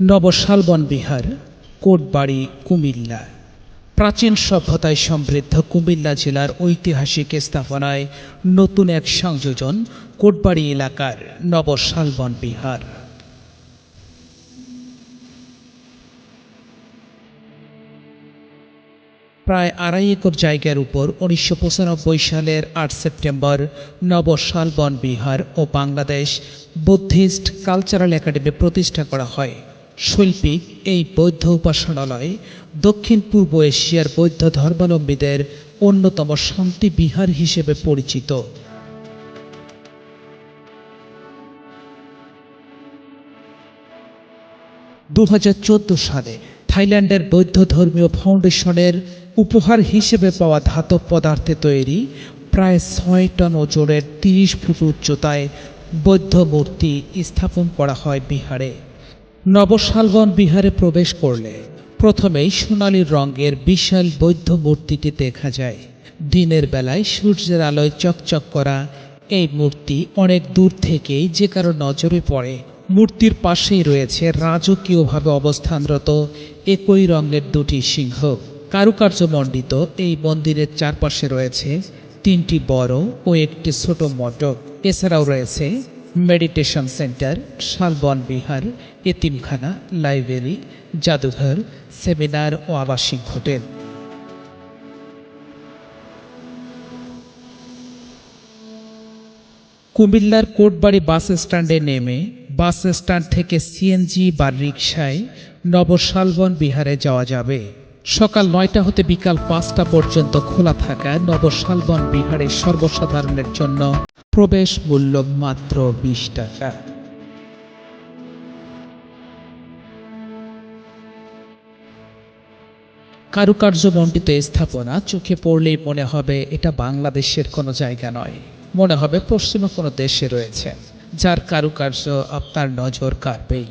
নবশালবন বিহার কোটবাড়ি, কুমিল্লা। প্রাচীন সভ্যতায় সমৃদ্ধ কুমিল্লা জেলার ঐতিহাসিক স্থাপনায় নতুন এক সংযোজন কোটবাড়ি এলাকার নবশালবন বিহার প্রায় আড়াই একর জায়গার উপর উনিশশো পঁচানব্বই সালের আট সেপ্টেম্বর নবশালবন বিহার ও বাংলাদেশ বুদ্ধিস্ট কালচারাল একাডেমি প্রতিষ্ঠা করা হয়। শৈল্পিক এই বৌদ্ধ উপাসনালয় দক্ষিণ পূর্ব এশিয়ার বৌদ্ধ ধর্মাবলম্বীদের অন্যতম শান্তি বিহার হিসেবে পরিচিত। দু হাজার চোদ্দ সালে থাইল্যান্ডের বৌদ্ধ ধর্মীয় ফাউন্ডেশনের উপহার হিসেবে পাওয়া ধাতব পদার্থে তৈরি প্রায় ছয় টন ওজনের তিরিশ ফুট উচ্চতায় বৌদ্ধ মূর্তি স্থাপন করা হয় বিহারে। নবশালবন বিহারে প্রবেশ করলে প্রথমেই সোনালী রঙের বিশাল বৌদ্ধ মূর্তিটি দেখা যায়। দিনের বেলায় সূর্যের আলোয় চকচক করা এই মূর্তি অনেক দূর থেকেই যে কারও নজরে পড়ে। মূর্তির পাশেই রয়েছে রাজকীয়ভাবে অবস্থানরত একই রঙের দুটি সিংহ। কারুকার্যমণ্ডিত এই মন্দিরের চারপাশে রয়েছে তিনটি বড় ও একটি ছোট মটক এছাড়াও রয়েছে মেডিটেশন সেন্টার, শালবন বিহার, এতিমখানা, লাইব্রেরি, জাদুঘর, সেমিনার ও আবাসিক হোটেল। কুমিল্লার কোটবাড়ি বাস স্ট্যান্ডে নেমে বাস স্ট্যান্ড থেকে সিএনজি বা রিকশায় নবশালবন বিহারে যাওয়া যাবে। সকাল নয়টা হতে বিকাল পাঁচটা পর্যন্ত খোলা থাকা নবশালবন বিহারের সর্বসাধারণের জন্য প্রবেশ মূল্য মাত্র বিশ টাকা। কারুকার্য কারুকার্যমণ্ডিত স্থাপনা চোখে পড়লেই মনে হবে এটা বাংলাদেশের কোনো জায়গা নয়। মনে হবে পশ্চিমা কোনো দেশে রয়েছে, যার কারুকার্য আপনার নজর কাড়বেই।